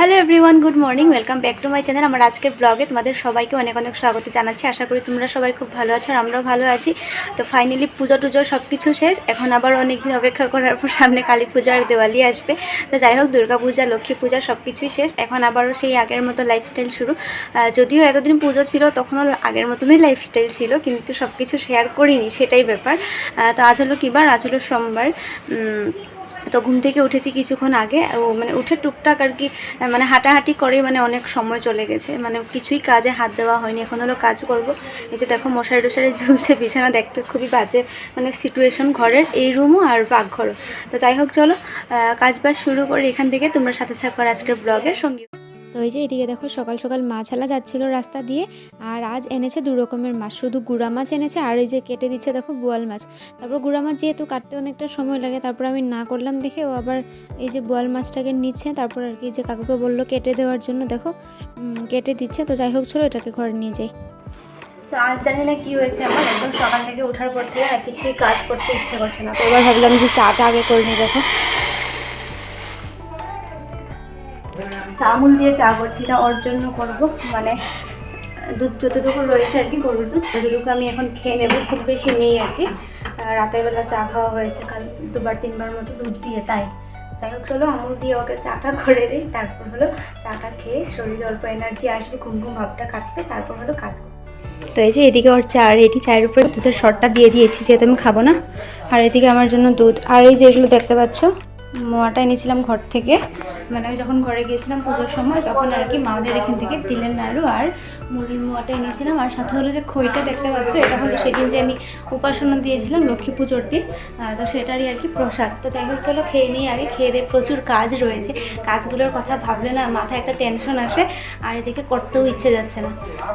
Hello everyone good morning welcome back to my channel আমার আজকের ব্লগে তোমাদের সবাইকে অনেক অনেক স্বাগত জানাচ্ছি। আশা করি তোমরা সবাই খুব ভালো আছো আর আমরাও ভালো আছি। তো ফাইনালি পুজো টুজো সব কিছু শেষ। এখন আবার অনেক দিন অপেক্ষা করার পর সামনে কালী পূজা আর দেওয়ালি আসবে। তো যাই হোক, দুর্গা পূজা, লক্ষ্মী পূজা সব কিছুই শেষ। এখন আবারও সেই আগের মতো লাইফস্টাইল শুরু। যদিও এতদিন পুজো ছিল, তখনও আগের মতনই লাইফস্টাইল ছিল, কিন্তু সব কিছু শেয়ার করিনি, সেটাই ব্যাপার। তো আজ হলো কিবার আজ হলো সোমবার। তো ঘুম থেকে উঠেছি কিছুক্ষণ আগে। ও মানে উঠে টুকটাক আর কি মানে হাঁটাহাঁটি করেই মানে অনেক সময় চলে গেছে। মানে কিছুই কাজে হাত দেওয়া হয়নি। এখন হলো কাজ করব। এই যে দেখো মশারি টশারি ঝুলছে, বিছানা দেখতে খুবই বাজে মানে সিটুয়েশন ঘরের, এই রুমও আর পাকঘরও তো যাই হোক চলো কাজ বাজ শুরু করে এখান থেকে তোমরা সাথে থাকো আজকের ব্লগের সঙ্গে এই যে এদিকে দেখো সকাল সকাল মাছ আলা যাচ্ছিল রাস্তা দিয়ে, আর আজ এনেছে দু রকমের মাছ, শুধু গুড়া মাছ এনেছে আর এই যে কেটে দিচ্ছে দেখো বোয়াল মাছ। তারপর গুড়া মাছ যেহেতু কাটতে অনেকটা সময় লাগে, তারপর আমি না করলাম দেখে ও আবার এই যে বোয়াল মাছটাকে নিচ্ছে, তারপর আর কি যে কাকুকে বলল কেটে দেওয়ার জন্য, দেখো কেটে দিচ্ছে, তো যাই হোক চলো এটাকে ঘরে নিয়ে যাই। তো আজ জানি না কি হয়েছে আমার, একদম সকাল থেকে ওঠার পর থেকে আর কিছুই কাজ করতে ইচ্ছে করছে না। তো এবার ভাবলাম যে চাটা আগে করে নিই, দেখো। আমুল দিয়ে চা করছি না ওর জন্য করব। মানে দুধ যতটুকু রয়েছে আর কি গরুর দুধ, ততটুকু আমি এখন খেয়ে নেব, খুব বেশি নেই আর কি। রাতের বেলা চা খাওয়া হয়েছে, কাল দুবার, তিনবার মতো দুধ দিয়ে, তাই। যাই হোক, চলো, আমুল দিয়ে ওকে চাটা করে দিই, তারপর হলো চাটা খেয়ে শরীরে অল্প এনার্জি আসবে ঘুম ঘুম ভাবটা কাটবে, তারপর হলো কাজ করবে। তো এই যে এদিকে ওর চা রেডি চায়ের উপরে দুধের শর্টটা দিয়ে দিয়েছি, যেহেতু আমি খাব না। আর এদিকে আমার জন্য দুধ, আর এই যে এগুলো দেখতে পাচ্ছ মোয়াটা এনেছিলাম ঘর থেকে। মানে আমি যখন ঘরে গিয়েছিলাম পুজোর সময়, তখন আর কি মাদের এখান থেকে তিলের নাড়ু আর মুড়ির মোয়াটা এনেছিলাম। আর সাথে হলো যে খইটা দেখতে পাচ্ছ, এটা হলো সেদিন যে আমি উপাসনা দিয়েছিলাম, লক্ষ্মী পুজোর দিন। তো সেটারই আর কি প্রসাদ। তো যাই হোক, চলো খেয়ে নিই আগে খেয়ে দিয়ে প্রচুর কাজ রয়েছে। কাজগুলোর কথা ভাবলে না মাথায় একটা টেনশন আসে, আর এদিকে করতেও ইচ্ছে যাচ্ছে না।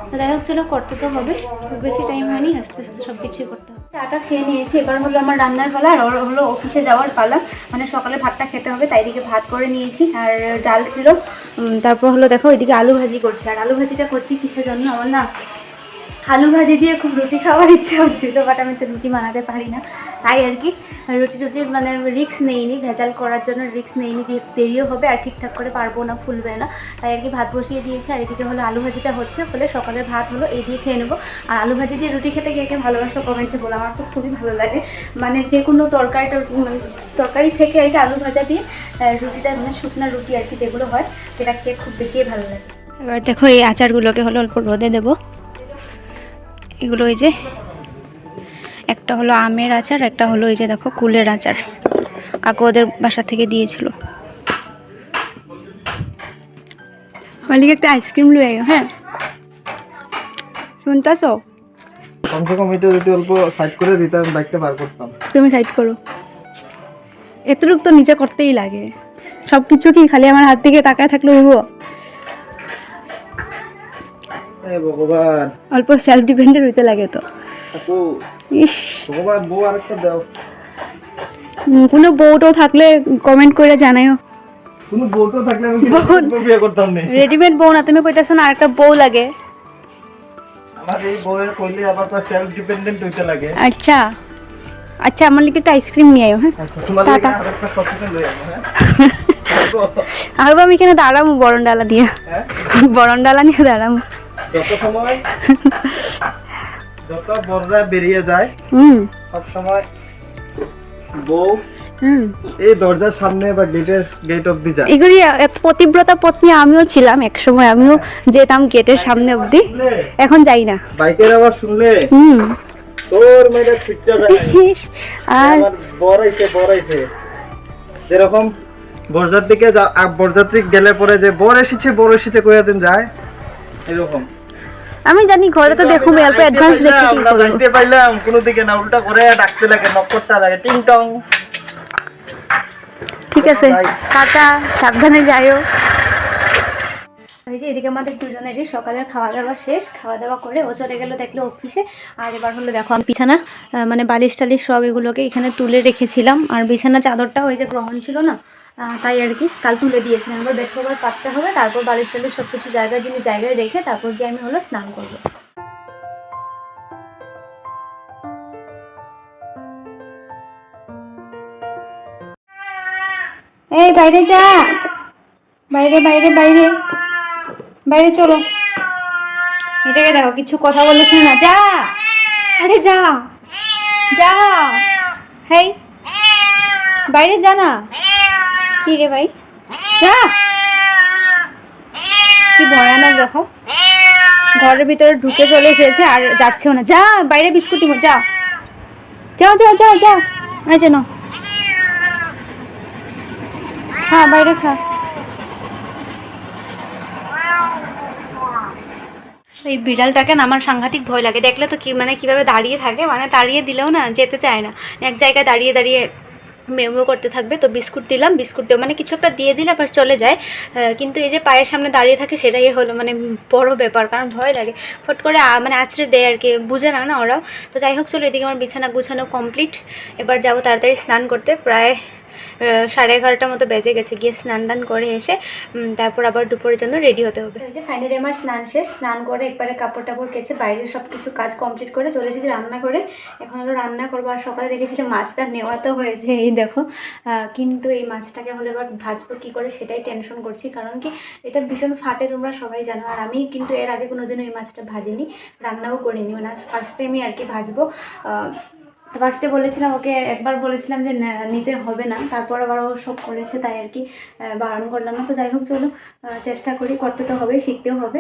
তো যাই হোক, চলো করতে তো হবে। খুব বেশি টাইম হয়নি, আস্তে আস্তে সব কিছুই করতে হবে। চাটা খেয়ে নিয়েছি। এবার হলো আমার রান্নার পালা আর ওর হলো অফিসে যাওয়ার পালা। মানে সকালে ভাতটা খেতে হবে, তাই দিকে ভাত করে নিয়েছি। আর ডাল ছিল। তারপর হলো দেখো ওইদিকে আলু ভাজি করছি। আর আলু ভাজিটা করছি কিসের জন্য? আমার না আলু ভাজি দিয়ে খুব রুটি খাওয়ার ইচ্ছা হচ্ছিল বাট আমি তো রুটি বানাতে পারি না। তাই আর কি। রুটি টুটির মানে রিক্স নেইনি, ভেজাল করার জন্য রিক্স নেইনি যে দেরিও হবে আর ঠিকঠাক করে পারব না, ফুলবে না। তাই আর কি ভাত বসিয়ে দিয়েছি, আর এদিকে হলো আলু ভাজিটা হচ্ছে, ফলে সকালের ভাত হলো এই দিয়ে খেয়ে নেব। আর আলু ভাজি দিয়ে রুটি খেতে কে ভালোবাসো কমেন্টে বলো, আমার তো খুবই ভালো লাগে। মানে যে কোনো তরকারিটা তরকারি থেকে আর কি আলু ভাজা দিয়ে রুটিটা মানে শুকনা রুটি আর কি যেগুলো হয়, সেটা খেয়ে খুব বেশি ভালো লাগে। এবার দেখো এই আচারগুলোকে হলো অল্প রোদে দেবো। এগুলো এই যে একটা হলো আমের আচার একটা হলো এই যে দেখো কুলের আচার। কাকু ওদের বাসা থেকে দিয়েছিল। মালিক একটা আইসক্রিম লুয়ে আইও হ্যাঁ। শুনতাছো? কমসে কম এটা যদি অল্প সাইড করে দিতে আমি বাইকটা বার করতাম। তুমি সাইড করো। এতটুকু তো নিচে করতেই লাগে। সব কিছু কি খালি আমার হাত থেকে তাকায় থাকলে হইব? ভগবান। অল্প সেলফ ডিপেন্ডেন্ট হইতে লাগে তো। ইস। ভগবান বউ আরেকটা দাও। কোনো বউটাও থাকলে কমেন্ট করে জানাইও কোনো বউটো থাকলে আমি বিয়ে করতাম না। রেডিমেড বউ না তুমি কইতেছো না আরেকটা বউ লাগে। আমার এই বউয়ের কইলে আবার তো সেলফ ডিপেন্ডেন্ট হইতে লাগে। আচ্ছা। আচ্ছা আমার লিখে একটা আইসক্রিম নিয়ে আয়ো হ্যাঁ? আচ্ছা তোমার। লাগে আরেকটা লই হ্যাঁ? আর আমি এখানে দাঁড়াবো বরণ ডালা দিয়ে। হ্যাঁ? বরণ ডালা নিয়ে দাঁড়াবো যত সময় যত বড়রা বেরিয়ে যায় সব সময় বউ এই দরজার সামনে বা গেটের গেট অব্দি যায়। এগুলি পতিব্রতা পত্নী আমিও ছিলাম এক সময় আমিও যেতাম গেটের সামনে অবধি। শুনলে? এখন যাই না। বাইকের আবার শুনলে? হুম। তোর মেয়েটা ছুটতে যায়। আর আইছে আইছে। যেরকম বরযাত্রী দিকে বরযাত্রী গেলে পরে যে বর এসেছে বর এসেছে কইয়া দিন যায় এরকম। আমি জানি ঘরে তো দেখুম অল্প অ্যাডভান্স দেখে কি আমরা করব। যাইতে পাইলাম কোনো দিকে না উল্টা করে ডাকতে লাগে নক করতে লাগে টিং টং ঠিক আছে যাই। টাটা সাবধানে যাইও এই যে এদিকে আমাদের দুজনেরই সকালের খাওয়া দাওয়া শেষ খাওয়া দাওয়া করে ও চলে গেলো দেখল অফিসে আর এবার হলো দেখো আমি বিছানা আহ, মানে বালিশ টালিশ সব এগুলোকে এখানে তুলে রেখেছিলাম আর বিছানা চাদরটা ওই যে গ্রহণ ছিল না তাই আর কি। কাল তুলে দিয়েছিলাম। এবার বেড কভার পাততে হবে। তারপর বালিশ টালিশ সব কিছু জায়গায় জিনিস জায়গায় রেখে তারপর গিয়ে আমি হলো স্নান করব। এই, বাইরে যা। বাইরে বাইরে বাইরে। বাইরে চলো। এটাকে দেখো, কিছু কথা বলে শুনে না। যা। আরে যা। যা। হেই। বাইরে যা না। কি রে ভাই? যা। কি ভয়ানক, দেখো। ঘরের ভিতরে ঢুকে চলে এসেছে আর যাচ্ছেও না। যা, বাইরে বিস্কুট যা। যাও যাও যাও যাও এই যেন হ্যাঁ বাইরে খা। এই বিড়ালটাকে না আমার সাংঘাতিক ভয় লাগে। দেখলে তো কি মানে কীভাবে দাঁড়িয়ে থাকে? মানে দাঁড়িয়ে দিলেও না যেতে চায় না। এক জায়গায় দাঁড়িয়ে দাঁড়িয়ে মেমো করতে থাকবে, তো বিস্কুট দিলাম, বিস্কুট দিয়ে মানে কিছু একটা দিয়ে দিলে আবার চলে যায়। কিন্তু এই যে পায়ের সামনে দাঁড়িয়ে থাকে সেটাই হলো মানে বড় ব্যাপার, কারণ ভয় লাগে। ফট করে মানে আছড়ে দেয় আর কি, বুঝে না না ওরাও। তো যাই হোক, চলো এদিকে আমার বিছানা গুছানো কমপ্লিট এবার যাব তাড়াতাড়ি স্নান করতে, প্রায় সাড়ে এগারোটার মতো বেজে গেছে। গিয়ে স্নান দান করে এসে তারপর আবার দুপুরের জন্য রেডি হতে হবে। যে ফাইনালি আমার স্নান শেষ, স্নান করে একবারে কাপড় টাপড় কেচে বাইরের সব কিছু কাজ কমপ্লিট করে চলে এসেছি রান্না করে এখন হলো রান্না করব আর সকালে দেখেছি যে মাছটা নেওয়া তো হয়েছে, এই দেখো। কিন্তু এই মাছটাকে হলে এবার ভাজবো কী করে সেটাই টেনশন করছি, কারণ কি এটা ভীষণ ফাটে, তোমরা সবাই জানো। আর আমি কিন্তু এর আগে কোনোদিনও এই মাছটা ভাজিনি, রান্নাও করিনি। মানে আজ ফার্স্ট টাইমই আর কি ভাজবো। ফার্স্টে বলেছিলাম, ওকে একবার বলেছিলাম যে নিতে হবে না। তারপর আবার ও সব করেছে, তাই আর কি বারণ করলাম না। তো যাই হোক, চলো চেষ্টা করি, করতে তো হবে, শিখতেও হবে।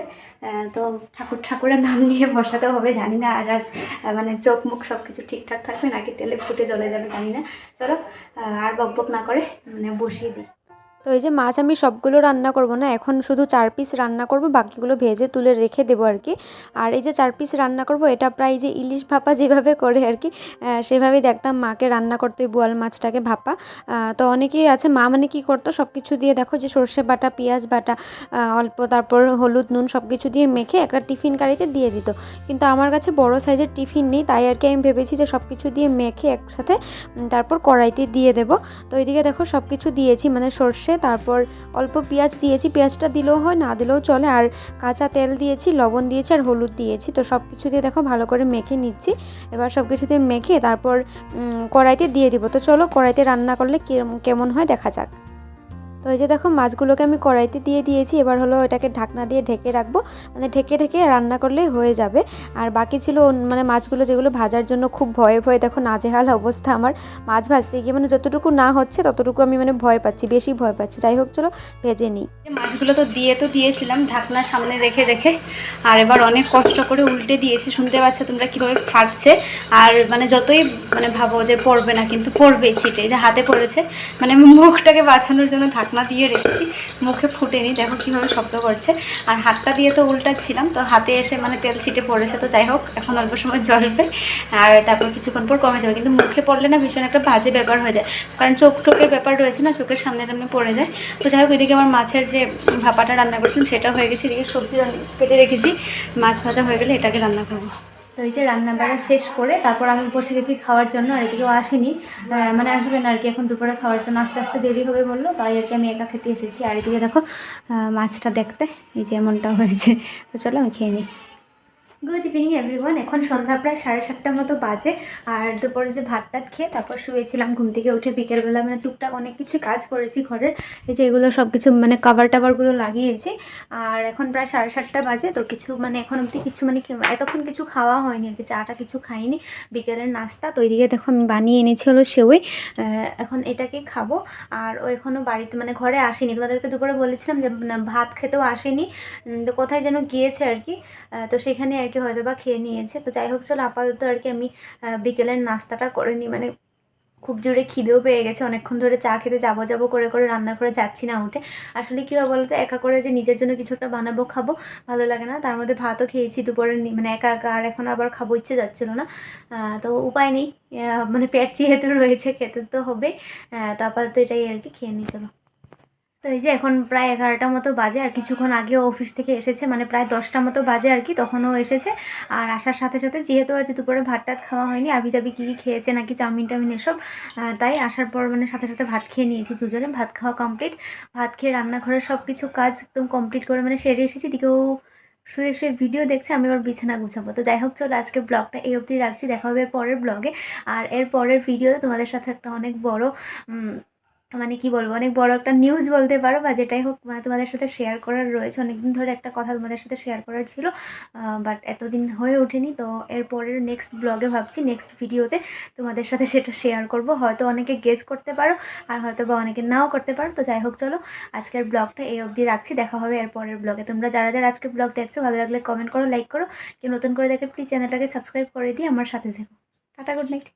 তো ঠাকুর ঠাকুরের নাম নিয়ে বসাতেও হবে, জানি না আর আজ মানে চোখ মুখ সব কিছু ঠিকঠাক থাকবে নাকি, তেলে ফুটে জলে যাবে, জানি না। চলো আর বক বক না করে মানে বসিয়ে দিই। তো এই যে মাছ আমি সবগুলো রান্না করব না, এখন শুধু চার পিস রান্না করব, বাকিগুলো ভেজে তুলে রেখে দেবো আর কি। আর এই যে চার পিস রান্না করব, এটা প্রায় যে ইলিশ ভাপা যেভাবে করে আর কি সেভাবেই দেখতাম মাকে রান্না করতে বোয়াল মাছটাকে ভাপা। তো অনেকেই আছে, মা মানে কি করতো সব কিছু দিয়ে দেখো যে সর্ষে বাটা, পেঁয়াজ বাটা অল্প তারপর হলুদ, নুন সব কিছু দিয়ে মেখে একটা টিফিন কারিতে দিয়ে দিত। কিন্তু আমার কাছে বড় সাইজের টিফিন নেই, তাই আর কি আমি ভেবেছি যে সব কিছু দিয়ে মেখে একসাথে তারপর কড়াইতে দিয়ে দেবো। তো এইদিকে দেখো সব কিছু দিয়েছি মানে সর্ষে তারপর অল্প পেঁয়াজ দিয়েছি। পেঁয়াজটা দিলেও হয়, না দিলেও চলে। আর কাঁচা তেল দিয়েছি, লবণ দিয়েছি আর হলুদ দিয়েছি। তো সব কিছু দিয়ে দেখো ভালো করে মেখে নিচ্ছি। এবার সব কিছু দিয়ে মেখে তারপর কড়াইতে দিয়ে দিব। তো চলো কড়াইতে রান্না করলে কেমন হয় দেখা যাক। তো এই যে দেখো মাছগুলোকে আমি কড়াইতে দিয়ে দিয়েছি, এবার হলো এটাকে ঢাকনা দিয়ে ঢেকে রাখব। মানে ঢেকে ঢেকে রান্না করলেই হয়ে যাবে। আর বাকি ছিল মানে মাছগুলো যেগুলো ভাজার জন্য খুব ভয়ে ভয়ে দেখো নাজেহাল অবস্থা আমার। মাছ ভাজতে গিয়ে মানে যতটুকু না হচ্ছে ততটুকু আমি মানে ভয় পাচ্ছি, বেশি ভয় পাচ্ছি। যাই হোক চলো ভেজে নিই। মাছগুলো তো দিয়ে তো দিয়েছিলাম, ঢাকনা সামনে রেখে রেখে। আর এবার অনেক কষ্ট করে উল্টে দিয়েছি, শুনতে পাচ্ছ তোমরা কীভাবে ফাটছে। আর মানে যতই মানে ভাবো যে পড়বে না, কিন্তু পড়বে ছিটে যে হাতে পড়েছে। মানে মুখটাকে বাঁচানোর জন্য ঢাকনা দিয়ে রেখেছি, মুখে ফুটেনি, দেখো কীভাবে শব্দ করছে। আর হাতটা দিয়ে তো উল্টাচ্ছিলাম, তো হাতে এসে মানে তেল ছিটে পড়েছে, তো যাই হোক, এখন অল্প সময় জ্বলবে আর তারপর কিছুক্ষণ পর কমে যাবে। কিন্তু মুখে পড়লে না ভীষণ একটা বাজে ব্যাপার হয়ে যায়, কারণ চোখ টোকের ব্যাপার রয়েছে না, চোখের সামনে সামনে পড়ে যায়। তো যাই হোক, এদিকে আমার মাছের যে ভাপাটা রান্না করছিলাম, সেটা হয়ে গেছে, এদিকে সবজি রান্না- কেটে রেখেছি, মাছ ভাজা হয়ে গেলে এটাকে রান্না করব। তো এই যে রান্না বাড়া শেষ করে তারপর আমি বসে গেছি খাওয়ার জন্য, আর এদিকেও আসেনি। মানে আসবেন আর কি, এখন দুপুরে খাওয়ার জন্য আস্তে আস্তে দেরি হবে বলল, তাই আর কি আমি একা খেতে এসেছি। আর এদিকে দেখো মাছটা দেখতে, এই যে এমনটা হয়েছে। তো চলো আমি খেয়ে নিই। গুড ইভিনিং এভরিওয়ান এখন সন্ধ্যা প্রায় সাড়ে সাতটার মতো বাজে। আর দুপুরে যে ভাত টাত খেয়ে তারপর শুয়েছিলাম, ঘুম থেকে উঠে বিকেলবেলা মানে টুকটাক অনেক কিছু কাজ করেছি ঘরের এই যে এগুলো সব কিছু মানে কাভার টাভারগুলো লাগিয়েছি। আর এখন প্রায় সাড়ে সাতটা বাজে, তো কিছু মানে এখন অবধি কিছু মানে এতক্ষণ কিছু খাওয়া হয়নি আর কি চাটা কিছু খাইনি। বিকেলের নাস্তা, তো এইদিকে দেখো আমি বানিয়ে এনেছি হলো সেওই। এখন এটাকে খাব। আর ও এখনও বাড়িতে মানে ঘরে আসেনি। তোমাদেরকে দুপুরে বলেছিলাম যে ভাত খেতেও আসেনি। তো কোথায় যেন গিয়েছে আর কি। তো সেখানে আর কি হয়তো বা খেয়ে নিয়েছে। তো যাই হোক, চলো আপাতত আর কি আমি বিকেলের নাস্তাটা করে নিই। মানে খুব জোরে খিদেও পেয়ে গেছে। অনেকক্ষণ ধরে চা খেতে যাব যাব করে করে রান্না করে যাচ্ছি না উঠে। আসলে কী হয় বলতো, একা করে যে নিজের জন্য কিছু একটা বানাবো, খাব, ভালো লাগে না। তার মধ্যে ভাতও খেয়েছি দুপুরে মানে একা একা। আর এখন আবার খাব, ইচ্ছে যাচ্ছিল না। তো উপায় নেই। মানে পেট যেহেতু রয়েছে, খেতে তো হবে তো আপাতত এটাই আর কি, খেয়ে নিয়ে চলো। তো এই যে এখন প্রায় এগারোটা মতো বাজে আর কিছুক্ষণ আগেও অফিস থেকে এসেছে মানে প্রায় দশটা মতো বাজে আর কি, তখনও এসেছে। আর আসার সাথে সাথে যেহেতু আজ দুপুরে ভাত টাত খাওয়া হয়নি আবি যাবি কী কী খেয়েছে নাকি চাউমিন টাউমিন এসব তাই আসার পর মানে সাথে সাথে ভাত খেয়ে নিয়েছি দুজনে, ভাত খাওয়া কমপ্লিট ভাত খেয়ে রান্নাঘরের সব কিছু কাজ একদম কমপ্লিট করে মানে সেরে এসেছি দিকেও শুয়ে শুয়ে ভিডিও দেখছে, আমি আবার বিছানা গুছাবো। তো যাই হোক, চলো আজকের ব্লগটা এই অবধি রাখছি, দেখা হবে পরের ব্লগে আর এর পরের ভিডিওতে তোমাদের সাথে একটা অনেক বড় মানে কি বলব, অনেক বড় একটা নিউজ বলতে পারো বা যেটাই হোক মানে তোমাদের সাথে শেয়ার করার রয়েছে। অনেকদিন ধরে একটা কথা তোমাদের সাথে শেয়ার করার ছিল বাট এতদিন হয়ে ওঠেনি। তো এরপরের নেক্সট ব্লগে ভাবছি নেক্সট ভিডিওতে তোমাদের সাথে সেটা শেয়ার করব। হয়তো অনেকে গেস করতে পারো, আর হয়তো বা অনেকে নাও করতে পারো। তো যাই হোক, চলো আজকের ব্লগটা এই অবধি রাখছি। দেখা হবে এরপরের ব্লগে তোমরা যারা যারা আজকের ব্লগ দেখছ, ভালো লাগলে কমেন্ট করো লাইক করো। কেউ নতুন করে দেখে প্লিজ চ্যানেলটাকে সাবস্ক্রাইব করে দিয়ে আমার সাথে থেকো। Tata good night